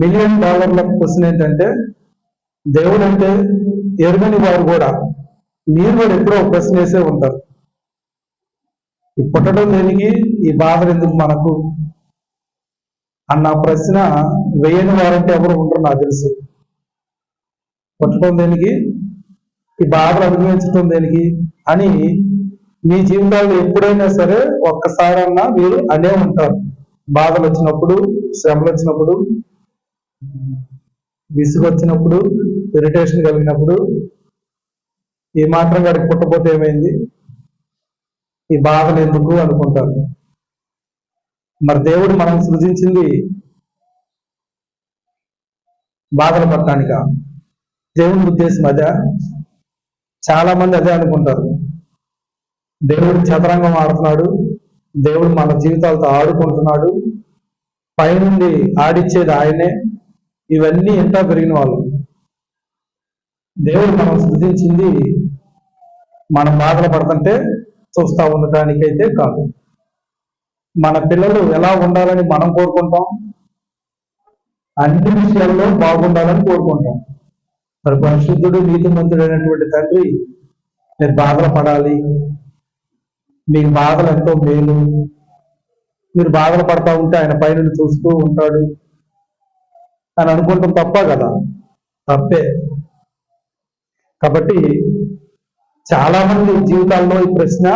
Million డాలర్ల question ఏంటంటే దేవుడు అంటే ఎరుగని వారు కూడా మీరు కూడా ఎప్పుడో ప్రశ్న వేసే ఉంటారు. ఈ పుట్టడం దేనికి? ఈ బాధలు ఎందుకు మనకు? అన్న ప్రశ్న వేయని వారంటే ఎవరు ఉండరు నాకు తెలుసు. పుట్టడం దేనికి? ఈ బాధలు అనుభవించడం దేనికి? అని మీ జీవితాల్లో ఎప్పుడైనా సరే ఒక్కసారన్నా మీరు అనే ఉంటారు. బాధలు వచ్చినప్పుడు శ్రమలు వచ్చినప్పుడు విసుగు వచ్చినప్పుడు ఇరిటేషన్ కలిగినప్పుడు ఈ మాత్రం గడికి పుట్టపోతే ఏమైంది? ఈ బాధలు ఎందుకు అనుకుంటారు? మరి దేవుడు మనం సృజించింది బాధలు పడటానిక దేవుని ఉద్దేశం అదే. చాలా మంది అదే అనుకుంటారు. దేవుడు చదరంగం ఆడుతున్నాడు. దేవుడు మన జీవితాలతో ఆడుకుంటున్నాడు. పైనుండి ఆడిచ్చేది ఆయనే. ఇవన్నీ ఎంత పెరిగిన వాళ్ళు. దేవుడు మనం సృజించింది మనం బాధలు పడుతుంటే చూస్తా ఉండటానికైతే కాదు. మన పిల్లలు ఎలా ఉండాలని మనం కోరుకుంటాం? అన్ని విషయాల్లో బాగుండాలని కోరుకుంటాం. మరి పరిశుద్ధుడు నీతిమంతుడైనటువంటి తండ్రి మీరు బాధలు పడాలి. మీకు బాధలు ఎంతో మేలు. మీరు బాధలు పడతా ఉంటే ఆయన పైన చూస్తూ ఉంటాడు. అని అనుకుంటాం తప్ప కదా. తప్పే. కాబట్టి చాలా మంది జీవితాల్లో ఈ ప్రశ్న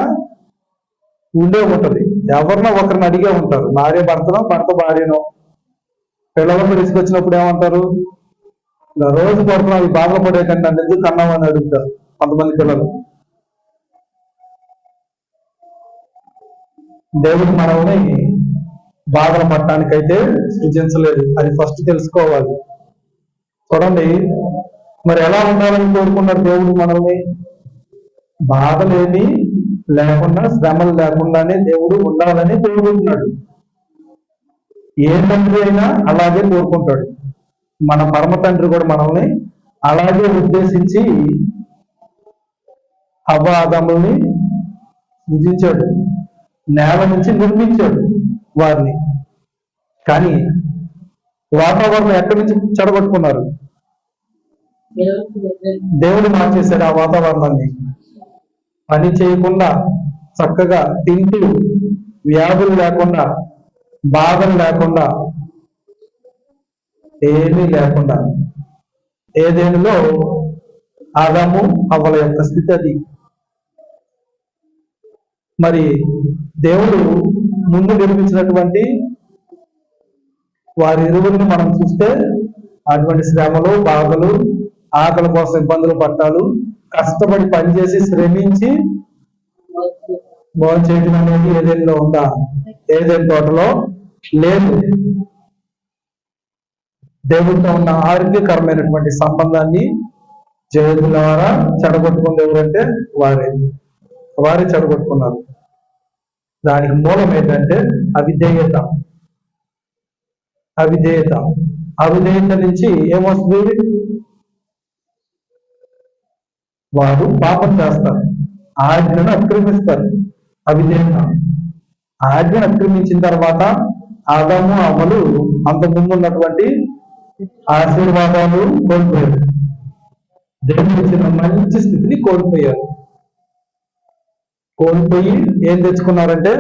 ఉండే ఉంటుంది. ఎవరినో ఒకరిని అడిగే ఉంటారు. భార్య భర్తనో భర్త భార్యనో. పిల్లలను తీసుకొచ్చినప్పుడు ఏమంటారు? రోజు పడుతున్నా అవి బాధపడే కంటే నన్ను ఎందుకు కన్నావు అని అడుగుతారు కొంతమంది పిల్లలు. దేవుడు మనల్ని బాధలు పట్టడానికైతే సృజించలేదు. అది ఫస్ట్ తెలుసుకోవాలి. చూడండి మరి ఎలా ఉండాలని కోరుకున్నాడు దేవుడు మనల్ని? బాధలేమి లేకుండా శ్రమలు లేకుండానే దేవుడు ఉండాలని కోరుకుంటున్నాడు ఏ తండ్రి అయినా అలాగే కోరుకుంటాడు. మన పరమ తండ్రి కూడా మనల్ని అలాగే ఉద్దేశించి అవ్వాదముల్ని సృజించాడు. నేల నుంచి నిర్మించాడు. వారిని. కానీ వాతావరణం ఎక్కడి నుంచి చెడగొట్టుకున్నారు? దేవుడు మార్చేశాడు ఆ వాతావరణాన్ని. పని చేయకుండా చక్కగా తింటూ వ్యాధులు లేకుండా బాధలు లేకుండా ఏమీ లేకుండా. ఏదేనిలో ఆదాము అవ్వల యొక్క స్థితి అది. మరి దేవుడు ముందు నిర్మించినటువంటి వారి ఇరువురిని మనం చూస్తే అటువంటి శ్రమలు బాధలు ఆకలి కోసం ఇబ్బందులు పట్టాలు కష్టపడి పనిచేసి శ్రమించి భోజనం చేయడం అనేది ఏదైనా ఉందా? ఏదైనా తోటలో లేదు. దేవుడితో ఉన్న ఆరోగ్యకరమైనటువంటి సంబంధాన్ని చేతుల ద్వారా చెడగొట్టుకుంది ఎవరంటే వారే. వారే చెడగొట్టుకున్నారు. దానికి మూలం ఏంటంటే అవిధేయత. అవిధేయత. అవిధేయత నుంచి ఏమొస్తుంది? వారు పాపం చేస్తారు ఆజ్ఞను అక్రమిస్తారు అవిధేయత. ఆజ్ఞను అక్రమించిన తర్వాత ఆదాము అమలు అంత ముందు ఉన్నటువంటి ఆశీర్వాదాలు కోల్పోయారు దేవుడు ఇచ్చిన మంచి స్థితిని కోల్పోయారు కోల్పోయి ఏం తెచ్చుకున్నారంటే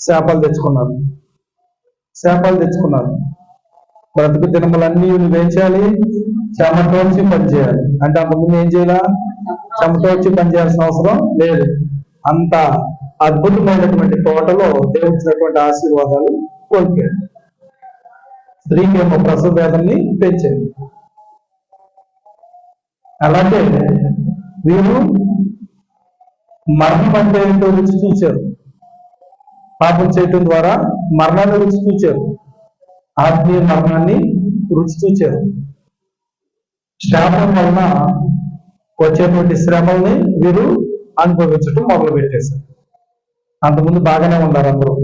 శాపాలు తెచ్చుకున్నారు. శాపాలు తెచ్చుకున్నారు. బ్రతుకు దినములన్నీ నువ్వేం చేయాలి? చెమటోడ్చి పని చేయాలి. అంటే అంతకుముందు ఏం చేయాలా? చెమటోడ్చి వచ్చి పనిచేయాల్సిన అవసరం లేదు. అంత అద్భుతమైనటువంటి తోటలో దేవుడిచ్చినటువంటి ఆశీర్వాదాలు కోల్పోయాడు. స్త్రీకి ఏమో ప్రసవ వేదన్ని పెంచింది అలాగే వీరు మరణం అంటే ఏంటో రుచి చూచారు. పాపం చేయటం ద్వారా మరణాన్ని రుచి చూచారు. ఆత్మీయ మరణాన్ని రుచి చూచారు. శాపం వలన వచ్చేటువంటి శ్రమల్ని వీరు అనుభవించటం మొదలు పెట్టేశారు అంతకుముందు బాగానే ఉన్నారు అందరూ.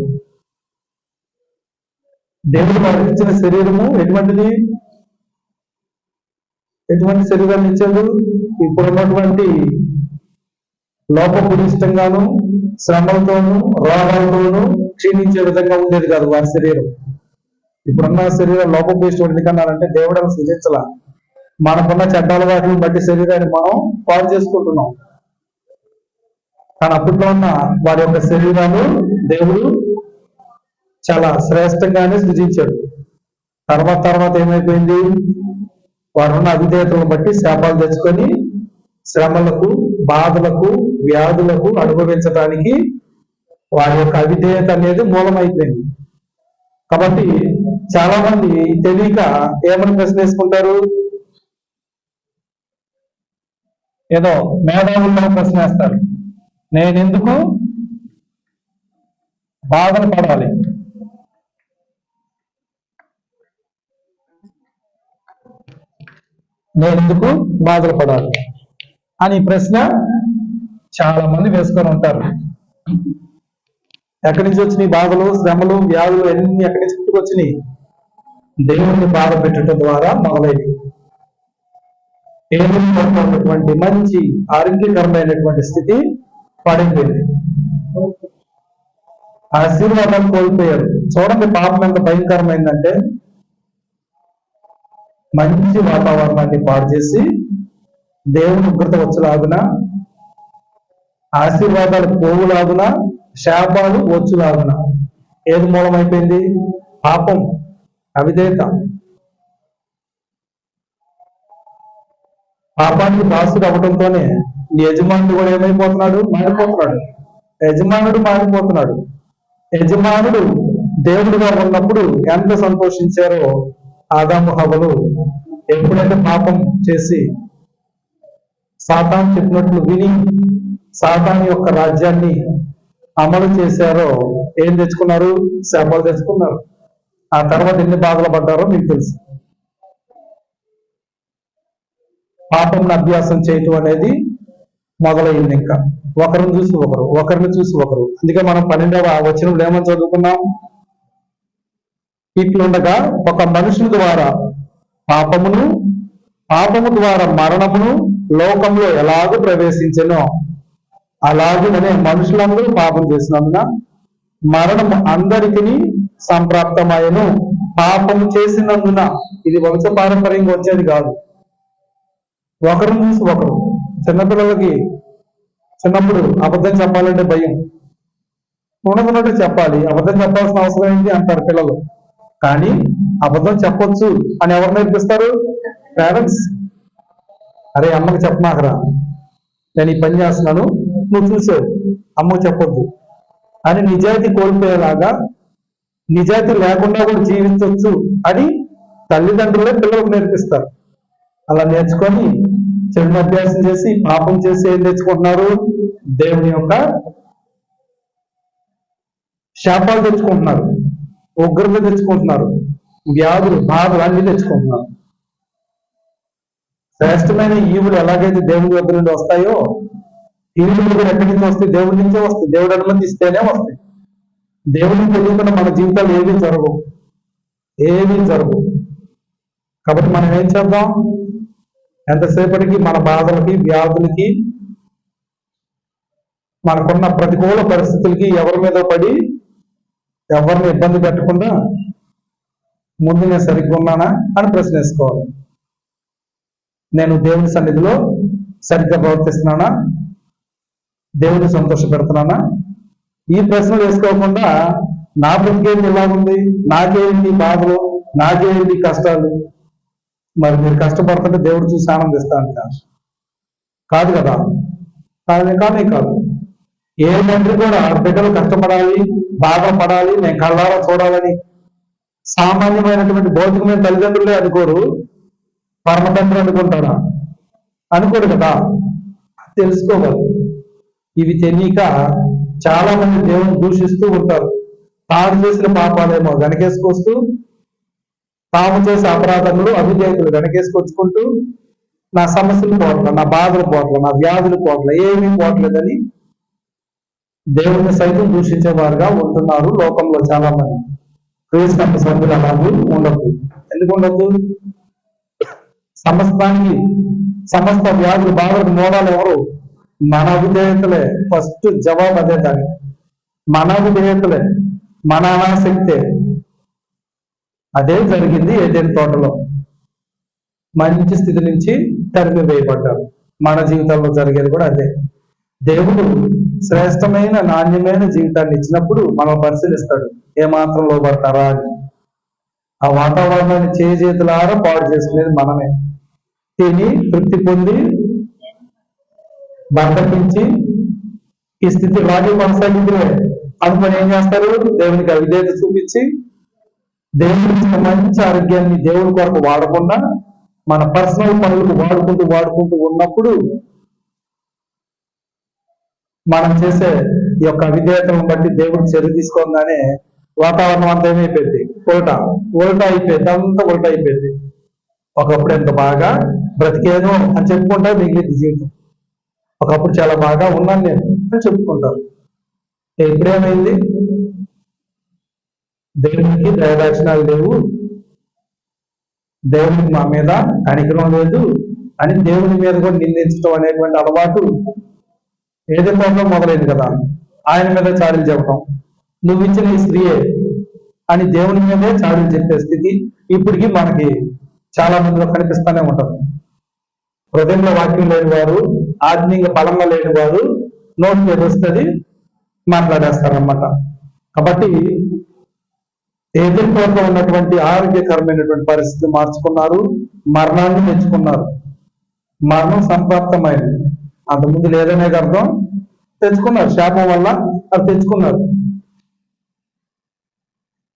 దేవుడు మరణించిన శరీరము ఎటువంటిది? ఎటువంటి శరీరాన్ని ఇచ్చాడు? ఇప్పుడు ఉన్నటువంటి లోపపుడిష్టంగాను శ్రమలతోనూ రోగాలతోనూ క్షీణించే విధంగా ఉండేది కాదు వారి శరీరం. ఇప్పుడున్న శరీరం లోపభూయిష్ఠుడు ఎందుకన్నారంటే దేవుడు అలా సృజించాల మనకున్న చెడ్డ అలవాట్లను బట్టి శరీరాన్ని మనం పాడు చేసుకుంటున్నాం. కానీ అప్పట్లో ఉన్న వారి యొక్క శరీరాలు దేవుడు చాలా శ్రేష్టంగానే సృజించాడు. తర్వాత తర్వాత ఏమైపోయింది? వారు ఉన్న అవిధేయతలను బట్టి శాపాలు తెచ్చుకొని శ్రమలకు బాధలకు వ్యాధులకు అనుభవించడానికి వారి యొక్క అవిధేయత అనేది మూలమైపోయింది. కాబట్టి చాలా మంది తెలియక ఏమని ప్రశ్న వేసుకుంటారు ఏదో మేధావుల్లో ప్రశ్న వేస్తారు నేను ఎందుకు బాధలు పడాలి. నేను ఎందుకు బాధలు పడాలి. అని ప్రశ్న చాలా మంది వేసుకొని ఉంటారు. ఎక్కడి నుంచి వచ్చినాయి బాధలు శ్రమలు వ్యాధులు అన్ని ఎక్కడి నుంచి పుట్టుకొచ్చినాయి? దేవుణ్ణి బాధ పెట్టడం ద్వారా మొదలైనవి. ఏమైనటువంటి మంచి ఆరోగ్యకరమైనటువంటి స్థితి పడిపోయింది. ఆశీర్వాదాలు కోల్పోయారు. చూడండి పాపం ఎంత భయంకరమైందంటే మంచి వాతావరణాన్ని పాడు చేసి దేవుని ఉగ్రత వచ్చులాగున ఆశీర్వాదాలు పోవులాగున శాపాలు వచ్చులాగున? ఏది మూలమైపోయింది? పాపం అవిధేత పాపానికి బాసుడు అవడంతోనే యజమానుడు కూడా ఏమైపోతున్నాడు? మారిపోతున్నాడు. యజమానుడు మారిపోతున్నాడు. యజమానుడు దేవుడిగా ఉన్నప్పుడు ఎంత సంతోషించారో ఆదాము హవలు ఎప్పుడైతే పాపం చేసి సాతాన్ చెప్పినట్లు విని సాతాన్ యొక్క రాజ్యాన్ని అమలు చేశారో ఏం తెచ్చుకున్నారు? శాపాలు తెచ్చుకున్నారు. ఆ తర్వాత ఎన్ని బాధలు పడ్డారో మీకు తెలుసు. పాపం అభ్యాసం చేయటం అనేది మొదలైంది ఇంకా. ఒకరిని చూసి ఒకరు ఒకరిని చూసి ఒకరు. అందుకే మనం పన్నెండవ వచనంలో ఏమని చదువుకున్నాం? ఇట్లుండగా ఒక మనుషుల ద్వారా పాపమును పాపము ద్వారా మరణమును లోకంలో ఎలాగూ ప్రవేశించను అలాగే మనుషులందరూ పాపం చేసినందున మరణం అందరికీ సంప్రాప్తమాయను పాపం చేసినందున ఇది వంశ పారంపర్యంగా వచ్చేది కాదు. ఒకరు చూసి ఒకరు. చిన్నపిల్లలకి చిన్నప్పుడు అబద్ధం చెప్పాలంటే భయం. ఉన్నదన్నట్టు చెప్పాలి. అబద్ధం చెప్పాల్సిన అవసరం ఏంటి అంటారు పిల్లలు. కానీ అబద్ధం చెప్పొచ్చు అని ఎవరు నేర్పిస్తారు? పేరెంట్స్. అరే అమ్మకి చెప్పమాకరా. నేను ఈ పని చేస్తున్నాను. నువ్వు చూసావు అమ్మ చెప్పొద్దు. అని నిజాయితీ కోల్పోయేలాగా నిజాయితీ లేకుండా కూడా జీవించవచ్చు అని తల్లిదండ్రులే పిల్లలకు నేర్పిస్తారు. అలా నేర్చుకొని చెడు అభ్యాసం చేసి పాపం చేసి ఏం తెచ్చుకుంటున్నారు? దేవుని యొక్క శాపాలు తెచ్చుకుంటున్నారు. ఉగ్రత తెచ్చుకుంటున్నారు. వ్యాధులు బాధలు అన్ని తెచ్చుకుంటున్నారు. శ్రేష్టమైన ఈవులు ఎలాగైతే దేవుని దగ్గర నుండి వస్తాయో ఈవులు కూడా ఎక్కడి నుంచి వస్తాయి? దేవుడి నుంచే వస్తాయి. దేవుడు అనుమతిస్తేనే వస్తాయి. దేవుడిని తెలియకుండా మన జీవితాలు ఏమీ జరగవు. ఏమీ జరగవు. కాబట్టి మనం ఏం చేద్దాం? ఎంతసేపటికి మన బాధలకి వ్యాధులకి మనకున్న ప్రతికూల పరిస్థితులకి ఎవరి మీద పడి ఎవరిని ఇబ్బంది పెట్టకుండా ముందు నేను సరిగ్గా ఉన్నానా అని ప్రశ్నేసుకోవాలి నేను దేవుని సన్నిధిలో సరిగ్గా ప్రవర్తిస్తున్నానా? దేవుడిని సంతోష పెడుతున్నానా ఈ ప్రశ్నలు వేసుకోకుండా నా బ్రతికేంటి ఎలా ఉంది నాకేంటి బాధలు? నాకేంటి కష్టాలు? మరి మీరు కష్టపడుతుంటే దేవుడు చూసి ఆనందిస్తాను కాదు. కదా కాదు? కానీ కాదు. ఏ తండ్రి కూడా బిడ్డలు కష్టపడాలి బాధపడాలి నేను కళ్ళారా చూడాలని సామాన్యమైనటువంటి భౌతికమైన తల్లిదండ్రులే అనుకోరు. పరమతండ్రి అనుకుంటారా? అనుకోరు కదా? తెలుసుకోవాలి. ఇవి తెలియక చాలా మంది దేవుని దూషిస్తూ ఉంటారు. తాను చేసిన పాపాలేమో వెనకేసుకొస్తూ తాము చేసే అపరాధములు అవిధేయతలు వెనకేసుకొచ్చుకుంటూ నా సమస్యలు పోట్ల నా బాధలు పోట్ల నా వ్యాధులు పోట్ల ఏమీ పోవట్లేదని దేవుణ్ణి సైతం దూషించేవారుగా ఉంటున్నారు లోకంలో చాలా మంది క్రీస్తు సభ్యులు అలాగే ఉండద్దు. ఎందుకు ఉండద్దు? సమస్తానికి సమస్త వ్యాధులు బాధలకు మూలాలు ఎవరు? మన విధేయతలే ఫస్ట్ జవాబు అదే దానికి మన విధేయతలే మన అనాశక్తే అదే జరిగింది ఏదైనా తోటలో. మంచి స్థితి నుంచి తరిమి వేయబడ్డారు. మన జీవితంలో జరిగేది కూడా అదే. దేవుడు శ్రేష్టమైన నాణ్యమైన జీవితాన్ని ఇచ్చినప్పుడు మనం పరిశీలిస్తాడు ఏమాత్రం లోపడతారా అని. ఆ వాతావరణాన్ని చేతులారా పాడు చేసుకునేది మనమే. తిని తృప్తి పొంది బద్దకించి ఈ స్థితి ఇలాగే కొనసాగిందే అనుకుని ఏం చేస్తారు? దేవునికి అవిధేత చూపించి దేవునికి మంచి ఆరోగ్యాన్ని దేవుని కొరకు వాడకుండా మన పర్సనల్ పనులకు వాడుకుంటూ వాడుకుంటూ ఉన్నప్పుడు మనం చేసే ఈ యొక్క అవిధేయతను బట్టి దేవుడు చర్య తీసుకోగానే వాతావరణం అంతా ఏమైపోయింది? ఉల్టా. ఉల్టా అయిపోయింది. అంతా ఉల్టా అయిపోయింది. ఒకప్పుడు ఎంత బాగా బ్రతికేను అని చెప్పుకుంటా మిగిలింది జీవితం. ఒకప్పుడు చాలా బాగా ఉన్నాను నేను అని చెప్పుకుంటారు. ఇప్పుడేమైంది? దేవునికి దయదాక్షిణాలు లేవు. దేవునికి మా మీద కనికరం లేదు అని దేవుని మీద కూడా నిందించడం అనేటువంటి అలవాటు ఏదో మొదలైంది కదా ఆయన మీద చాడీలు చెప్పడం నువ్వు ఇచ్చిన ఈ స్త్రీయే అని దేవుని మీదే చాడీలు చెప్పే స్థితి ఇప్పటికీ మనకి చాలా మందిలో కనిపిస్తూనే ఉంటారు హృదయంలో వాక్యం లేని వారు ఆత్మీయ బలంగా లేని వారు నోట్ మీద మాట్లాడేస్తారనమాట కాబట్టి ఎదుర్కోవడంలో ఉన్నటువంటి ఆరోగ్యకరమైనటువంటి పరిస్థితి మార్చుకున్నారు మరణాన్ని తెచ్చుకున్నారు. మరణం సంప్రాప్తమైంది. అంతకుముందు లేదనే అర్థం తెచ్చుకున్నారు. శాపం వల్ల అది తెచ్చుకున్నారు.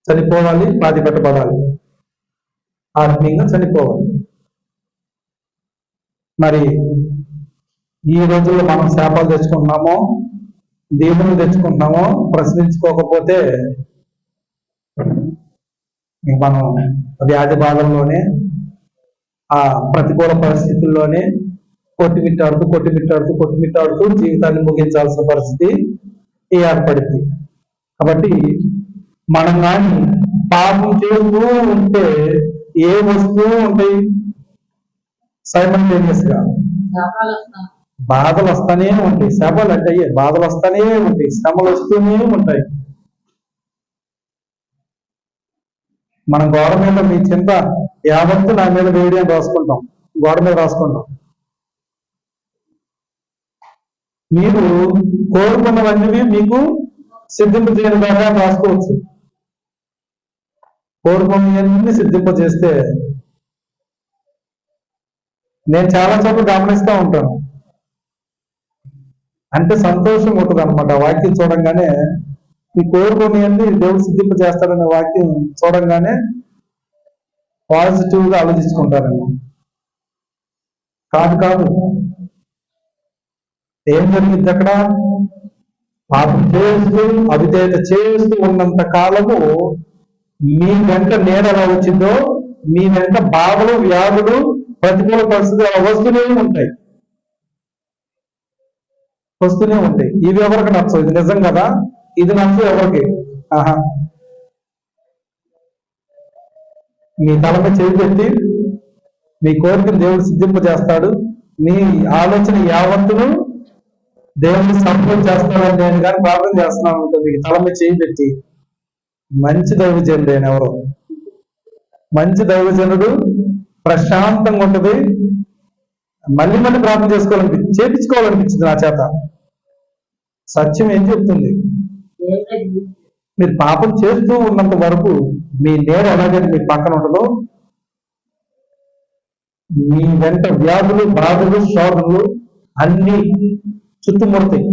చనిపోవాలి బాధ ఆత్మీయంగా చనిపోవాలి. మరి ఈ రోజుల్లో మనం శాపాలు తెచ్చుకుంటున్నామో దీవులు తెచ్చుకుంటున్నామో ప్రశ్నించుకోకపోతే మనం వ్యాధి బాధల్లోనే ఆ ప్రతికూల పరిస్థితుల్లోనే కొట్టిమిట్టాడుతూ కొట్టిమిట్టాడుతూ కొట్టిమిట్టాడుతూ జీవితాన్ని ముగించాల్సిన పరిస్థితి ఏర్పడింది. కాబట్టి మనం కానీ పాపం చేస్తూ ఉంటే ఏ వస్తువు ఉంటాయి? సైమల్టేనియస్గా బాధలు వస్తానే ఉంటాయి. శ్రమలు అంటే అయ్యే బాధలు వస్తానే ఉంటాయి. శ్రమలు వస్తూనే ఉంటాయి. మనం గోడ మీద మీ చింత యావత్తు నా మీద వేడి అని రాసుకుంటాం. గోడ మీద రాసుకుంటాం. మీరు కోరుకున్నవన్నీ మీకు సిద్ధింపు చేయని దాకా రాసుకోవచ్చు. కోరుకున్నవన్నీ సిద్ధింపజేస్తే నేను చాలా చోట్ల గమనిస్తూ ఉంటాను. అంటే సంతోషం ఉంటుంది అనమాట వాక్యం చూడంగానే ఈ కోరుకునేది దేవుడు సిద్ధింప చేస్తాడనే వాక్యం చూడంగానే పాజిటివ్గా ఆలోచించుకుంటారండి. కాదు కాదు. ఏం జరిగింది అక్కడ? పాపం చేస్తూ అవిధేయత చేస్తూ ఉన్నంత కాలము మీ వెంట నేర ఎలా వచ్చిందో మీ వెంట బాధలు వ్యాధులు ప్రతికూల పరిస్థితులు వస్తూనే ఉంటాయి. వస్తూనే ఉంటాయి. ఇవి ఎవరికి నచ్చవు? ఇది నిజం కదా? ఇది నచ్చదు ఎవరికి? ఆహా. మీ తలపై చేయి పెట్టి మీ కోరికను దేవుడు సిద్ధింపజేస్తాడు. మీ ఆలోచన యావత్తును దేవుడిని సంపూర్ణ చేస్తాడని నేను కానీ ప్రార్థన చేస్తున్నాను అనుకో మీకు తల చేయి పెట్టి మంచి దైవజనుడు ఆయన ఎవరు? మంచి దైవజనుడు ప్రశాంతంగా ఉంటుంది. మళ్ళీ మళ్ళీ ప్రార్థన చేసుకోవాలనిపి చేపించుకోవాలనిపించింది నా చేత. సత్యం ఏం చెప్తుంది? మీరు పాపం చేస్తూ ఉన్నంత వరకు మీ నేర ఎలాగైతే మీ పక్కన ఉండదో మీ వెంట వ్యాధులు బాధలు శోధనలు అన్ని చుట్టుముడతాయి.